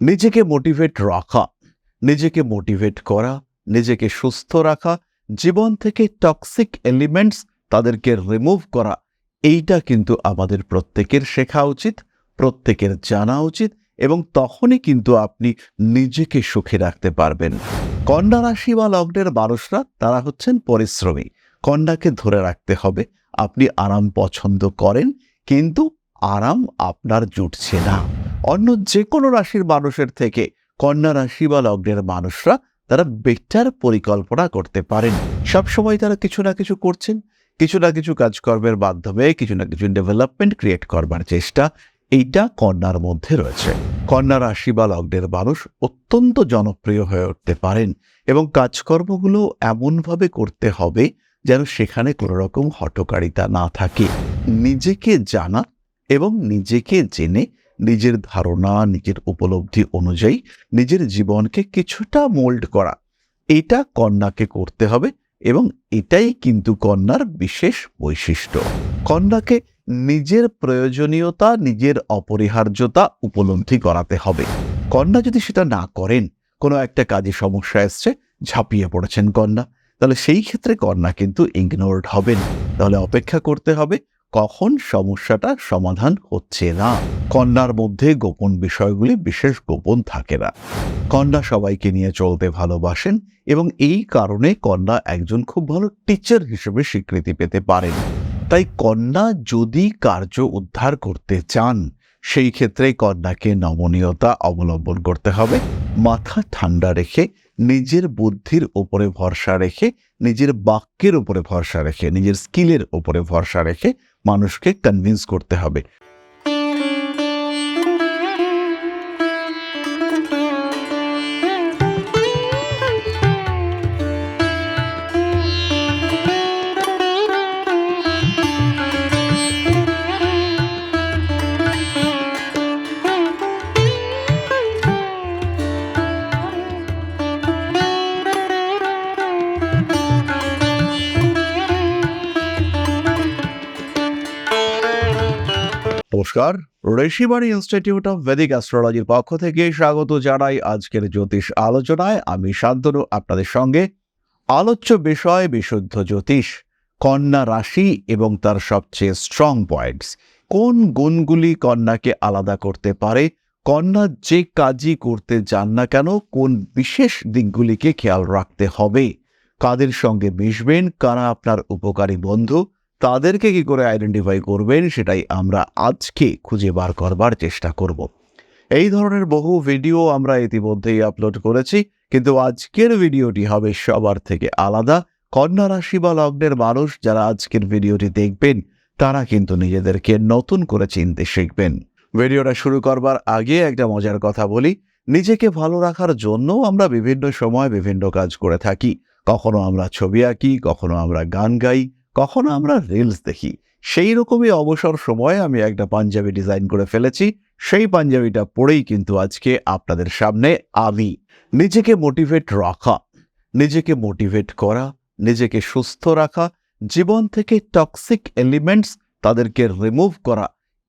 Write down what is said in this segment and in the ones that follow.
নিজেকে মোটিভেট রাখা, নিজেকে মোটিভেট করা, নিজেকে সুস্থ রাখা, জীবন থেকে টক্সিক এলিমেন্টস তাদেরকে রিমুভ করা, এইটা কিন্তু আমাদের প্রত্যেকের শেখা উচিত, প্রত্যেকের জানা উচিত এবং তখনই কিন্তু আপনি নিজেকে সুখী রাখতে পারবেন। কন্যা রাশি বা লগ্নের মানুষরা তারা হচ্ছেন পরিশ্রমী, কন্যাকে ধরে রাখতে হবে, আপনি আরাম পছন্দ করেন, কিন্তু আরাম আপনার জুটছে না। অন্য যে কোনো রাশির মানুষের থেকে কন্যা রাশি বা লগ্নের মানুষরা তারা বেটার পরিকল্পনা করতে পারেন। সবসময় তারা কিছু না কিছু করছেন, কিছু না কিছু কাজকর্মের মাধ্যমে, কিছু না কিছু ডেভেলপমেন্ট ক্রিয়েট করবার চেষ্টা এইটা কন্যার মধ্যে রয়েছে। কন্যা রাশি বা লগ্নের মানুষ অত্যন্ত জনপ্রিয় হয়ে উঠতে পারেন এবং কাজকর্মগুলো এমনভাবে করতে হবে যেন সেখানে কোনো রকম হটকারিতা না থাকে। নিজেকে জানা এবং নিজেকে জেনে নিজের ধারণা, নিজের উপলব্ধি অনুযায়ী নিজের জীবনকে কিছুটা মোল্ড করা। এটা কন্যাকে করতে হবে এবং এটাই কিন্তু কন্যার বিশেষ বৈশিষ্ট্য। কন্যাকে নিজের প্রয়োজনীয়তা, নিজের অপরিহার্যতা উপলব্ধি করাতে হবে। কন্যা যদি সেটা না করেন, কোনো একটা কাজে সমস্যা এসছে, ঝাঁপিয়ে পড়েছেন কন্যা, তাহলে সেই ক্ষেত্রে কন্যা কিন্তু ইগনোরড হবেন। তাহলে অপেক্ষা করতে হবে কখন সমস্যাটা সমাধান হচ্ছে না? কন্যার মধ্যে গোপন বিষয়গুলি বিশেষ গোপন থাকে না। কন্যা সবাইকে নিয়ে চলতে ভালোবাসেন এবং এই কারণে কন্যা একজন খুব ভালো টিচার হিসেবে স্বীকৃতি পেতে পারেন। তাই কন্যা যদি কার্য উদ্ধার করতে চান, সেই ক্ষেত্রে কন্যাকে নমনীয়তা অবলম্বন করতে হবে। মাথা ঠান্ডা রেখে, নিজের বুদ্ধির উপরে ভরসা রেখে নিজের বাক্যের উপরে ভরসা রেখে নিজের স্কিলের উপরে ভরসা রেখে মানুষকে কনভিন্স করতে হবে। নমস্কার। ঋষিবাণী ইনস্টিটিউট অফ ভেদিক অ্যাস্ট্রোলজির পক্ষ থেকে স্বাগত জানাই আজকের জ্যোতিষ আলোচনায়। আমি শান্তনু, আপনাদের সঙ্গে। আলোচ্য বিষয়, বিশুদ্ধ জ্যোতিষ, কন্যা রাশি এবং তার সবচেয়ে স্ট্রং পয়েন্টস কোন গুণগুলি কন্যাকে আলাদা করতে পারে? কন্যা যে কাজই করতে যান না কেন, কোন বিশেষ দিকগুলিকে খেয়াল রাখতে হবে? কাদের সঙ্গে মিশবেন? কারা আপনার উপকারী বন্ধু? তাদেরকে কি করে আইডেন্টিফাই করবেন? সেটাই আমরা আজকে খুঁজে বার করবার চেষ্টা করব। এই ধরনের বহু ভিডিও আমরা ইতিমধ্যেই আপলোড করেছি, কিন্তু আজকের ভিডিওটি হবে সবার থেকে আলাদা। কন্যা রাশি বা লগ্নের মানুষ যারা আজকের ভিডিওটি দেখবেন, তারা কিন্তু নিজেদেরকে নতুন করে চিনতে শিখবেন। ভিডিওটা শুরু করবার আগে একটা মজার কথা বলি, নিজেকে ভালো রাখার জন্য আমরা বিভিন্ন সময় বিভিন্ন কাজ করে থাকি। কখনো আমরা ছবি আঁকি, কখনো আমরা গান গাই কখনো আমরা রিলস দেখি। সেই রকমই অবসর সময়ে আমি একটা পাঞ্জাবি ডিজাইন করে ফেলেছি। সেই পাঞ্জাবিটা পরেই কিন্তু আজকে আপনাদের সামনে আমি। নিজেকে মোটিভেট রাখা, নিজেকে মোটিভেট করা, নিজেকে সুস্থ রাখা, জীবন থেকে টক্সিক এলিমেন্টস তাদেরকে রিমুভ করা,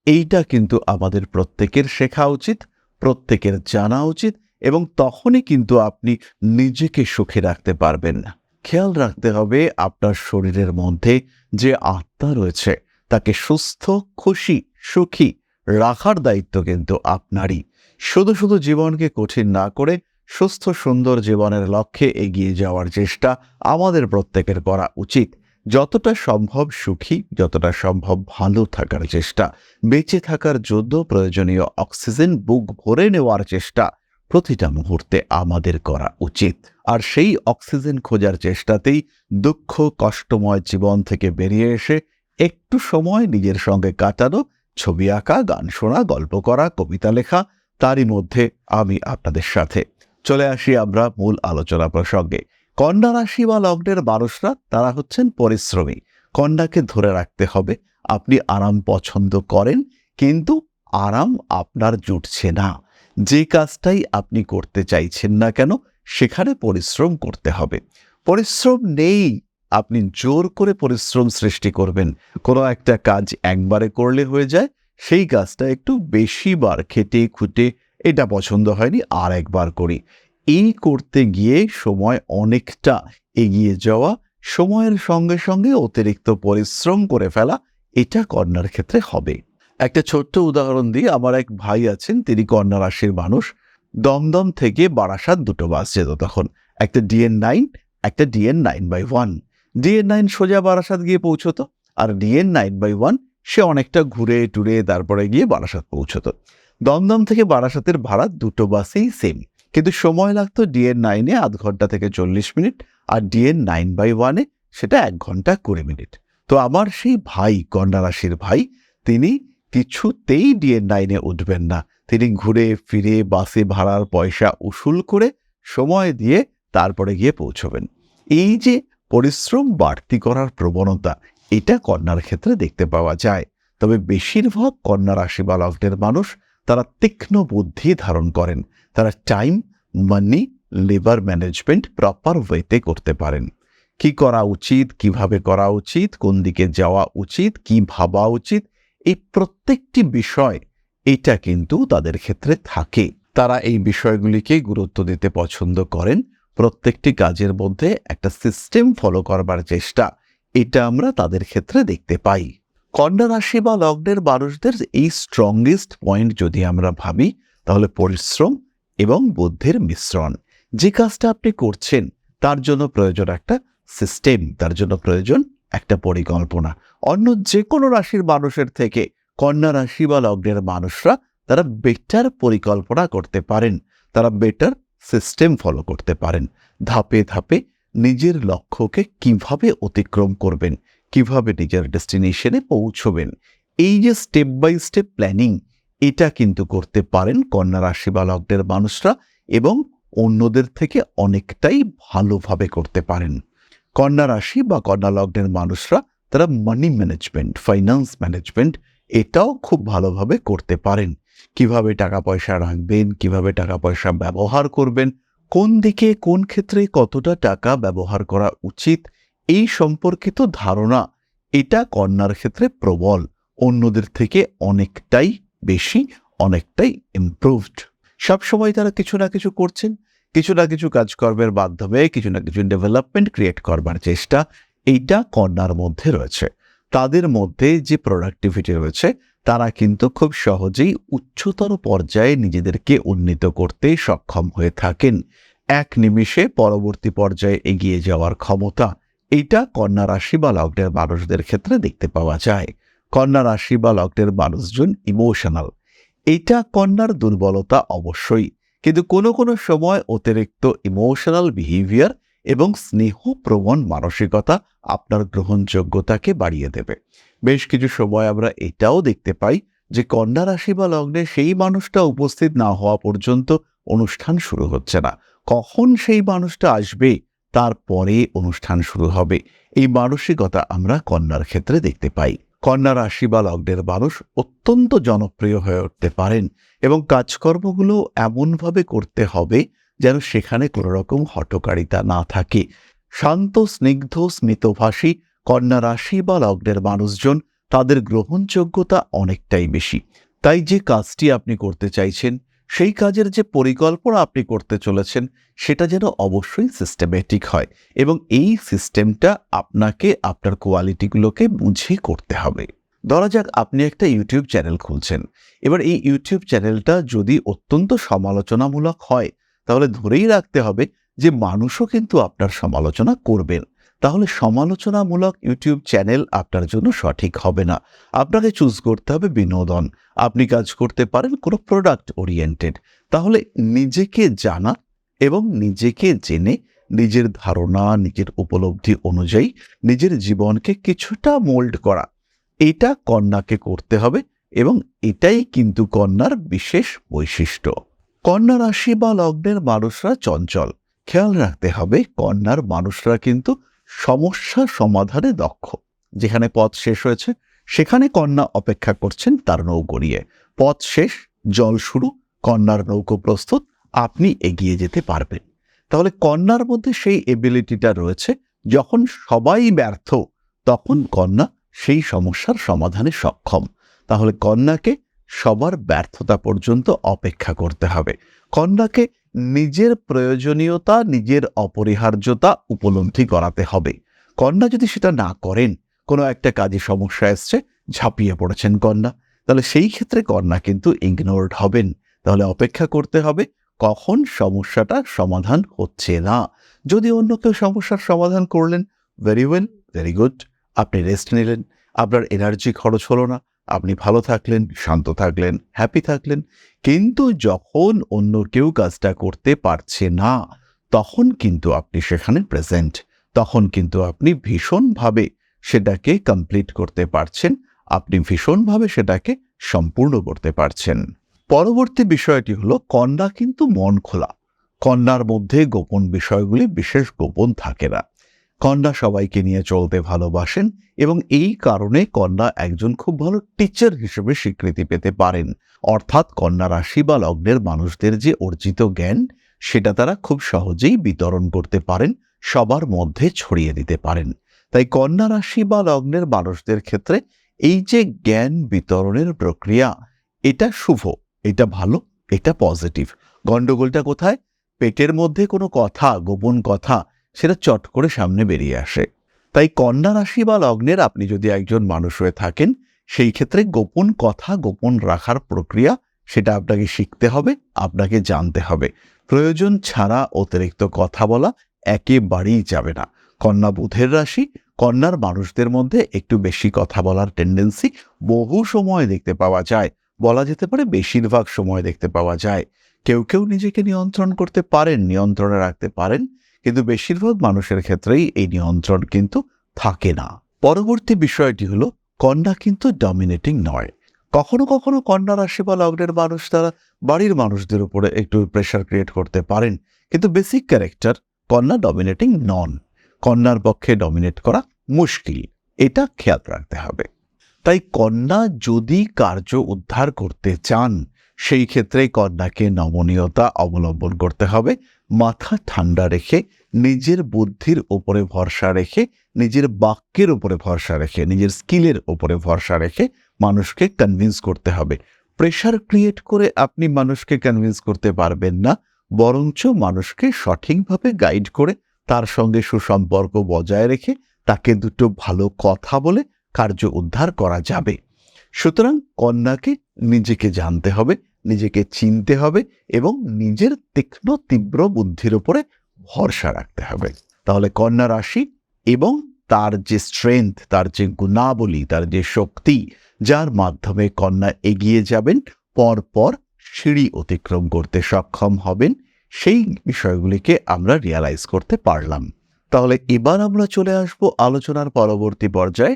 এইটা কিন্তু আমাদের প্রত্যেকের শেখা উচিত, প্রত্যেকের জানা উচিত এবং তখনই কিন্তু আপনি নিজেকে সুখে রাখতে পারবেন। খেয়াল রাখতে হবে আপনার শরীরের মধ্যে যে আত্মা রয়েছে, তাকে সুস্থ, খুশি, সুখী রাখার দায়িত্ব কিন্তু আপনারই। শুধু শুধু জীবনকে কঠিন না করে সুস্থ, সুন্দর জীবনের লক্ষ্যে এগিয়ে যাওয়ার চেষ্টা আমাদের প্রত্যেকের করা উচিত। যতটা সম্ভব সুখী, যতটা সম্ভব ভালো থাকার চেষ্টা, বেঁচে থাকার জন্য প্রয়োজনীয় অক্সিজেন, বুক ভরে নেওয়ার চেষ্টা প্রতিটা মুহূর্তে আমাদের করা উচিত। আর সেই অক্সিজেন খোঁজার চেষ্টাতেই দুঃখ, কষ্টময় জীবন থেকে বেরিয়ে এসে একটু সময় নিজের সঙ্গে কাটানো, ছবি আঁকা, গান শোনা, গল্প করা, কবিতা লেখা, তারই মধ্যে আমি আপনাদের সাথে। চলে আসি আমরা মূল আলোচনা প্রসঙ্গে। কন্যা রাশি বা লগ্নের মানুষরা, তারা হচ্ছেন পরিশ্রমী। কন্যাকে ধরে রাখতে হবে, আপনি আরাম পছন্দ করেন, কিন্তু আরাম আপনার জুটছে না। যে কাজটাই আপনি করতে চাইছেন না কেন সেখানে পরিশ্রম করতে হবে। পরিশ্রম নেই, আপনি জোর করে পরিশ্রম সৃষ্টি করবেন। কোনো একটা কাজ একবারে করলে হয়ে যায়, সেই কাজটা একটু বেশি বার খেটে খুঁটে এটা পছন্দ হয়নি, আর একবার করি। এই করতে গিয়ে সময় অনেকটা এগিয়ে যাওয়া, সময়ের সঙ্গে সঙ্গে অতিরিক্ত পরিশ্রম করে ফেলা, এটা কন্যার ক্ষেত্রে হবে। একটা ছোট্ট উদাহরণ দিই, আমার এক ভাই আছেন, তিনি কন্যা রাশির মানুষ। দমদম থেকে বারাসাত দুটো বাস যেত তখন। একটা ডিএন নাইন, একটা DN nine by one. DN nine সোজা বারাসাত গিয়ে পৌঁছতো, আর ডিএন নাইন বাই ওয়ান সে অনেকটা ঘুরে টুরে তারপরে গিয়ে বারাসাত পৌঁছতো। দমদম থেকে বারাসাতের ভাড়া দুটো বাসেই সেম কিন্তু সময় লাগতো ডিএন নাইনে আধ ঘণ্টা থেকে চল্লিশ মিনিট, আর ডিএন নাইন বাই ওয়ানে সেটা এক ঘণ্টা কুড়ি মিনিট। তো আমার সেই ভাই, কন্যা ভাই, তিনি কিছুতেই ডিএন নাইনে উঠবেন না। তিনি ঘুরে ফিরে বাসে ভাড়ার পয়সা উসুল করে সময় দিয়ে তারপরে গিয়ে পৌঁছবেন। এই যে পরিশ্রম বাড়তি করার প্রবণতা, এটা কন্যার ক্ষেত্রে দেখতে পাওয়া যায়। তবে বেশিরভাগ কন্যা রাশি বা লগ্নের মানুষ তারা তীক্ষ্ণ বুদ্ধি ধারণ করেন। তারা time, money, labour management proper ওয়েতে করতে পারেন। কি করা উচিত, কীভাবে করা উচিত, কোন দিকে যাওয়া উচিত, কি ভাবা উচিত, এই প্রত্যেকটি বিষয় এটা কিন্তু তাদের ক্ষেত্রে থাকে। তারা এই বিষয়গুলিকে গুরুত্ব দিতে পছন্দ করেন। প্রত্যেকটি কাজের মধ্যে একটা সিস্টেম ফলো করবার চেষ্টা, এটা আমরা তাদের ক্ষেত্রে দেখতে পাই। কন্যা রাশি বা লগ্নের মানুষদের এই স্ট্রংগেস্ট পয়েন্ট যদি আমরা ভাবি, তাহলে পরিশ্রম এবং বুদ্ধির মিশ্রণ। যে কাজটা আপনি করছেন, তার জন্য প্রয়োজন একটা সিস্টেম তার জন্য প্রয়োজন একটা পরিকল্পনা। অন্য যে কোনো রাশির মানুষের থেকে কন্যা রাশি বা লগ্নের মানুষরা তারা বেটার পরিকল্পনা করতে পারেন। তারা বেটার সিস্টেম ফলো করতে পারেন। ধাপে ধাপে নিজের লক্ষ্যকে কীভাবে অতিক্রম করবেন, কীভাবে নিজের ডেস্টিনেশনে পৌঁছবেন, এই যে স্টেপ বাই স্টেপ প্ল্যানিং এটা কিন্তু করতে পারেন কন্যা রাশি বা লগ্নের মানুষরা এবং অন্যদের থেকে অনেকটাই ভালোভাবে করতে পারেন। কন্যা রাশি বা কন্যা লগ্নের মানুষরা তারা মানি ম্যানেজমেন্ট ফাইন্যান্স ম্যানেজমেন্ট এটাও খুব ভালোভাবে করতে পারেন। কীভাবে টাকা পয়সা রাখবেন, কীভাবে টাকা পয়সা ব্যবহার করবেন, কোন দিকে, কোন ক্ষেত্রে কতটা টাকা ব্যবহার করা উচিত, এই সম্পর্কিত ধারণা এটা কন্যার ক্ষেত্রে প্রবল, অন্যদের থেকে অনেকটাই বেশি, অনেকটাই ইমপ্রুভড সবসময় তারা কিছু না কিছু করছেন, কিছু না কিছু কাজকর্মের মাধ্যমে, কিছু না কিছু ডেভেলপমেন্ট ক্রিয়েট করবার চেষ্টা, এইটা কন্যার মধ্যে রয়েছে। তাদের মধ্যে যে প্রোডাক্টিভিটি রয়েছে, তারা কিন্তু খুব সহজেই উচ্চতর পর্যায়ে নিজেদেরকে উন্নীত করতে সক্ষম হয়ে থাকেন। এক নিমিষে পরবর্তী পর্যায়ে এগিয়ে যাওয়ার ক্ষমতা এটা কন্যা রাশি বা লগ্নের মানুষদের ক্ষেত্রে দেখতে পাওয়া যায়। কন্যা রাশি বা লগ্নের মানুষজন ইমোশনাল এটা কন্যার দুর্বলতা অবশ্যই। কিন্তু কোনো কোনো সময় অতিরিক্ত ইমোশনাল বিহেভিয়ার এবং স্নেহপ্রবণ মানসিকতা আপনার গ্রহণযোগ্যতাকে বাড়িয়ে দেবে। বেশ কিছু সময় আমরা এটাও দেখতে পাই যে কন্যা রাশি বা লগ্নে সেই মানুষটা উপস্থিত না হওয়া পর্যন্ত অনুষ্ঠান শুরু হচ্ছে না। কখন সেই মানুষটা আসবে তারপরে অনুষ্ঠান শুরু হবে। এই মানসিকতা আমরা কন্যার ক্ষেত্রে দেখতে পাই। কন্যা রাশি বা লগ্নের মানুষ অত্যন্ত জনপ্রিয় হয়ে উঠতে পারেন এবং কাজকর্মগুলো এমনভাবে করতে হবে যেন সেখানে কোনো রকম হটকারিতা না থাকে। শান্ত, স্নিগ্ধ, স্মিতভাষী, কন্যা রাশি বা লগ্নের মানুষজন তাদের গ্রহণযোগ্যতা অনেকটাই বেশি। তাই যে কাজটি আপনি করতে চাইছেন, সেই কাজের যে পরিকল্পনা আপনি করতে চলেছেন, সেটা যেন অবশ্যই সিস্টেমেটিক হয় এবং এই সিস্টেমটা আপনাকে, আপনার কোয়ালিটিগুলোকে বুঝে করতে হবে। ধরা যাক আপনি একটা ইউটিউব চ্যানেল খুলছেন। এবার এই ইউটিউব চ্যানেলটা যদি অত্যন্ত সমালোচনামূলক হয় তাহলে ধরেই রাখতে হবে যে মানুষও কিন্তু আপনার সমালোচনা করবেন। তাহলে সমালোচনামূলক ইউটিউব চ্যানেল আপনার জন্য সঠিক হবে না। আপনাকে চুজ করতে হবে বিনোদন। আপনি কাজ করতে পারেন কোনো প্রোডাক্ট ওরিয়েন্টেড তাহলে নিজেকে জানা এবং নিজেকে জেনে নিজের ধারণা, নিজের উপলব্ধি অনুযায়ী নিজের জীবনকে কিছুটা মোল্ড করা। এটা কন্যাকে করতে হবে এবং এটাই কিন্তু কন্যার বিশেষ বৈশিষ্ট্য। কন্যা রাশি বা লগ্নের মানুষরা চঞ্চল। খেয়াল রাখতে হবে, কন্যার মানুষরা কিন্তু সমস্যা সমাধানে দক্ষ। যেখানে পথ শেষ হয়েছে, সেখানে কন্যা অপেক্ষা করছেন তার নৌকো নিয়ে। পথ শেষ, জল শুরু, কন্যার নৌকো প্রস্তুত, আপনি এগিয়ে যেতে পারবেন। তাহলে কন্যার মধ্যে সেই এবিলিটিটা রয়েছে, যখন সবাই ব্যর্থ, তখন কন্যা সেই সমস্যার সমাধানে সক্ষম। তাহলে কন্যাকে সবার ব্যর্থতা পর্যন্ত অপেক্ষা করতে হবে। কন্যাকে নিজের প্রয়োজনীয়তা, নিজের অপরিহার্যতা উপলব্ধি করাতে হবে। কন্যা যদি সেটা না করেন, কোনো একটা কাজে সমস্যা এসছে, ঝাঁপিয়ে পড়েছেন কন্যা। তাহলে সেই ক্ষেত্রে কন্যা কিন্তু ইগনোরড হবেন। তাহলে অপেক্ষা করতে হবে, কখন সমস্যাটা সমাধান হচ্ছে না। যদি অন্য কেউ সমস্যার সমাধান করলেন ভেরি ওয়েল ভেরি গুড আপনি রেস্ট নিলেন। আপনার এনার্জি খরচ হলো না। আপনি ভালো থাকলেন, শান্ত থাকলেন হ্যাপি থাকলেন। কিন্তু যখন অন্য কেউ কাজটা করতে পারছে না, তখন কিন্তু আপনি সেখানে প্রেজেন্ট তখন কিন্তু আপনি ভীষণভাবে সেটাকে কমপ্লিট করতে পারছেন, আপনি ভীষণভাবে সেটাকে সম্পূর্ণ করতে পারছেন। পরবর্তী বিষয়টি হলো, কন্যা কিন্তু মন খোলা। কন্যার মধ্যে গোপন বিষয়গুলি বিশেষ গোপন থাকে না। কন্যা সবাইকে নিয়ে চলতে ভালোবাসেন এবং এই কারণে কন্যা একজন খুব ভালো টিচার হিসেবে স্বীকৃতি পেতে পারেন। অর্থাৎ কন্যা রাশি বা লগ্নের মানুষদের যে অর্জিত জ্ঞান, সেটা তারা খুব সহজেই বিতরণ করতে পারেন, সবার মধ্যে ছড়িয়ে দিতে পারেন। তাই কন্যা রাশি বা লগ্নের মানুষদের ক্ষেত্রে এই যে জ্ঞান বিতরণের প্রক্রিয়া, এটা শুভ, এটা ভালো, এটা পজিটিভ গন্ডগোলটা কোথায়? পেটের মধ্যে কোনো কথা, গোপন কথা সেটা চট করে সামনে বেরিয়ে আসে। তাই কন্যা রাশি বা লগ্নের আপনি যদি একজন মানুষ হয়ে থাকেন, সেই ক্ষেত্রে গোপন কথা গোপন রাখার প্রক্রিয়া সেটা আপনাকে শিখতে হবে, আপনাকে জানতে হবে। প্রয়োজন ছাড়া অতিরিক্ত কথা বলা একেবারেই যাবে না। কন্যা বুধের রাশি, কন্যার মানুষদের মধ্যে একটু বেশি কথা বলার টেন্ডেন্সি বহু সময় দেখতে পাওয়া যায়। বলা যেতে পারে বেশিরভাগ সময় দেখতে পাওয়া যায়। কেউ কেউ নিজেকে নিয়ন্ত্রণ করতে পারেন, নিয়ন্ত্রণে রাখতে পারেন কিন্তু বেশিরভাগ মানুষের ক্ষেত্রেই এই নিয়ন্ত্রণ কিন্তু থাকে না। পরবর্তী বিষয়টি হলো, কন্যা কিন্তু ডমিনেটিং নয়। কখনো কখনো কন্যা রাশি বা লগ্নের মানুষ তারা বাড়ির মানুষদের উপরে একটু প্রেশার ক্রিয়েট করতে পারেন, কিন্তু বেসিক ক্যারেক্টার কন্যা ডমিনেটিং নন কন্যার পক্ষে ডমিনেট করা মুশকিল, এটা খেয়াল রাখতে হবে। তাই কন্যা যদি কার্য উদ্ধার করতে চান সেই ক্ষেত্রে কন্যাকে নমনীয়তা অবলম্বন করতে হবে। মাথা ঠান্ডা রেখে, নিজের বুদ্ধির উপরে ভরসা রেখে, নিজের বাক্যের উপরে ভরসা রেখে, নিজের স্কিলের উপরে ভরসা রেখে মানুষকে কনভিন্স করতে হবে। প্রেশার ক্রিয়েট করে আপনি মানুষকে কনভিন্স করতে পারবেন না, বরঞ্চ মানুষকে সঠিকভাবে গাইড করে, তার সঙ্গে সুসম্পর্ক বজায় রেখে তাকে দুটো ভালো কথা বলে কার্য উদ্ধার করা যাবে। সুতরাং কন্যাকে নিজেকে জানতে হবে, নিজেকে চিনতে হবে এবং নিজের তীক্ষ্ণ, তীব্র বুদ্ধির উপরে ভরসা রাখতে হবে। তাহলে কন্যা রাশি এবং তার যে স্ট্রেংথ তার যে গুণাবলী, তার যে শক্তি, যার মাধ্যমে কন্যা এগিয়ে যাবেন, পরপর সিঁড়ি অতিক্রম করতে সক্ষম হবেন, সেই বিষয়গুলিকে আমরা রিয়ালাইজ করতে পারলাম। তাহলে এবার আমরা চলে আসব আলোচনার পরবর্তী পর্যায়ে।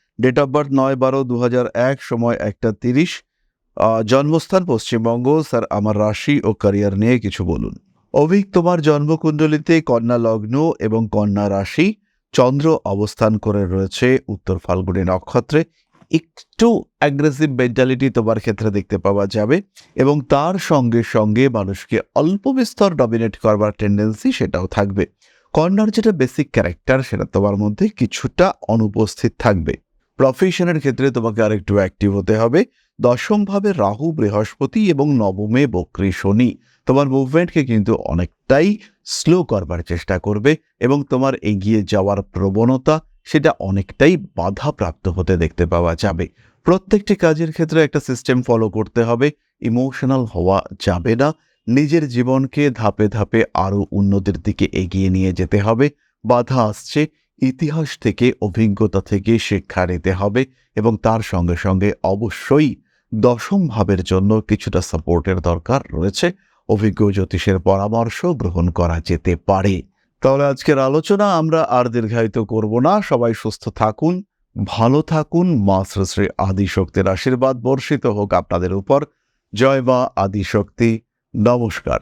Date of birth নয় বারো দু এক, সময় একটা তিরিশ। জন্মস্থান পশ্চিমবঙ্গ। স্যার, আমার রাশি ও ক্যারিয়ার নিয়ে কিছু বলুন। অভিক, তোমার জন্মকুণ্ডলিতে কন্যা লগ্ন এবং কন্যা রাশি। চন্দ্র অবস্থান করে রয়েছে উত্তর ফাল্গুনী নক্ষত্রে। একটু অ্যাগ্রেসিভ মেন্টালিটি তোমার ক্ষেত্রে দেখতে পাওয়া যাবে এবং তার সঙ্গে সঙ্গে মানুষকে অল্প বিস্তর ডমিনেট করবার টেন্ডেন্সি সেটাও থাকবে। কন্যার যেটা বেসিক ক্যারেক্টার সেটা তোমার মধ্যে কিছুটা অনুপস্থিত থাকবে। প্রফেশনের ক্ষেত্রে তোমাকে আরেকটু অ্যাক্টিভ হতে হবে। দশমভাবে রাহু, বৃহস্পতি এবং নবমে বক্রী শনি। তোমার মুভমেন্টকে কিন্তু অনেকটাই স্লো করবার চেষ্টা করবে এবং তোমার এগিয়ে যাওয়ার প্রবণতা সেটা অনেকটাই বাধাপ্রাপ্ত হতে দেখতে পাওয়া যাবে। প্রত্যেকটি কাজের ক্ষেত্রে একটা সিস্টেম ফলো করতে হবে। ইমোশনাল হওয়া যাবে না। নিজের জীবনকে ধাপে ধাপে আরও উন্নতির দিকে এগিয়ে নিয়ে যেতে হবে। বাধা আসছে। ইতিহাস থেকে, অভিজ্ঞতা থেকে শিক্ষা নিতে হবে এবং তার সঙ্গে সঙ্গে অবশ্যই দশম ভাবের জন্য কিছুটা সাপোর্টের দরকার রয়েছে। অভিজ্ঞ জ্যোতিষের পরামর্শ গ্রহণ করা যেতে পারে। তাহলে আজকের আলোচনা আমরা আর দীর্ঘায়িত করব না। সবাই সুস্থ থাকুন, ভালো থাকুন। মা শ্রী আদিশক্তির আশীর্বাদ বর্ষিত হোক আপনাদের উপর। জয় মা আদিশক্তি। নমস্কার।